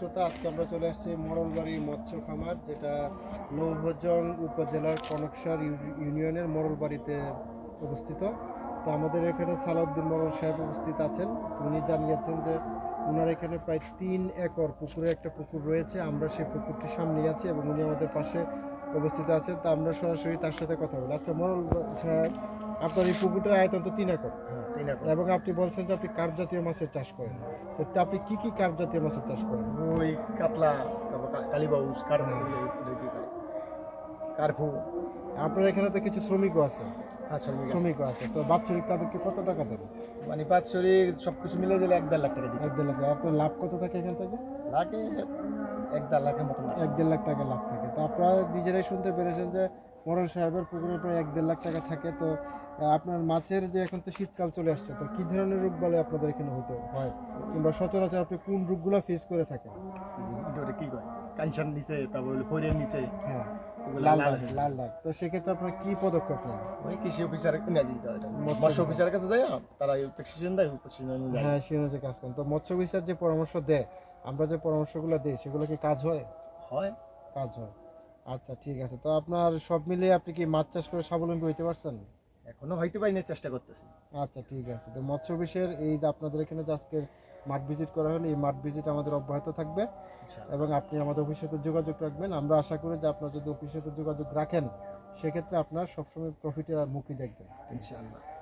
শ্রোতা, আজকে আমরা চলে আসছি মরলবাড়ি মৎস্য খামার, যেটা লৌহজং উপজেলার কনকসার ইউ- ইউনিয়নের মরলবাড়িতে অবস্থিত। তো আমাদের এখানে সালাউদ্দিন মরল সাহেব উপস্থিত আছেন। উনি জানিয়েছেন যে ওনার এখানে প্রায় তিন একর পুকুরে একটা পুকুর রয়েছে। আমরা সেই পুকুরটির সামনে আছি এবং উনি আমাদের পাশে অবস্থিত আছেন তো আমরা সরাসরি তার সাথে কথা বলি আচ্ছা মরল সাহেব আপনার এই পুকুরটার আয়তন তো তিন একর। হ্যাঁ তিন একর। এবং আপনি বলছেন যে আপনি কার্প জাতীয় মাছের চাষ করেন। তো আপনি কি কি কার্প জাতীয় মাছের চাষ করেন? রুই কাতলা তারপর কালীবাউস কার্পু কার্পু। আপনার এখানে তো কিছু শ্রমিকও আছে। হ্যাঁ শ্রমিকও আছে। তো বাৎসরিক তাদেরকে কত টাকা দেন? মানে বাৎসরিক সব কিছু মিলে দিলে এক দেড় লাখ টাকা দিতে এক দেড় লাখ আপনার লাভ কত থাকে এখান থেকে? লাখে এক দেড় লাখের মতন এক দেড় লাখ টাকা লাভ থাকে। তো আপনারা নিজেরাই শুনতে পেরেছেন যে মরণ সাহেবের পুকুরে প্রায় এক দেড় লাখ টাকা থাকে। তো আপনার মাছের যে এখন তো শীতকাল চলে আসছে তো কি ধরনের রোগ বলে আপনাদের এখানে হতে হয়? কিংবা সচরাচর আপনি কোন রোগগুলো ফেস করে থাকেন? কি কয়? কাঞ্চান নিচে তারপর ফৈরের নিচে। হ্যাঁ লাল দাগ লাল দাগ তো সেক্ষেত্রে আপনার কি পদক্ষেপ নেন? ওই কৃষি অফিসার? মৎস্য অফিসারের কাছে যায় তারা প্রেসক্রিপশন দেয় প্রেসক্রিপশন হ্যাঁ অনুযায়ী কাজ করেন। তো মৎস্য বিচার যে পরামর্শ দেয় আমরা যে পরামর্শগুলো দিই সেগুলো কি কাজ হয়? হয়। কাজ হয়। আচ্ছা ঠিক আছে। তো আপনার সব মিলিয়ে আপনি কি মাছ চাষ করে স্বাবলম্বী হইতে পারছেন? এখনও হয়তো পাই না চেষ্টা করতেছি। আচ্ছা ঠিক আছে। তো মৎস্য বিষয়ের এই যে আপনাদের এখানে যে আজকের মাঠ ভিজিট করা হলো এই মাঠ ভিজিট আমাদের অব্যাহত থাকবে এবং আপনি আমাদের অফিসের সাথে যোগাযোগ রাখবেন। আমরা আশা করি যে আপনার যদি অফিসের সাথে যোগাযোগ রাখেন সেক্ষেত্রে আপনার সবসময় প্রফিটের মুখই দেখবেন। ইনশাআল্লাহ।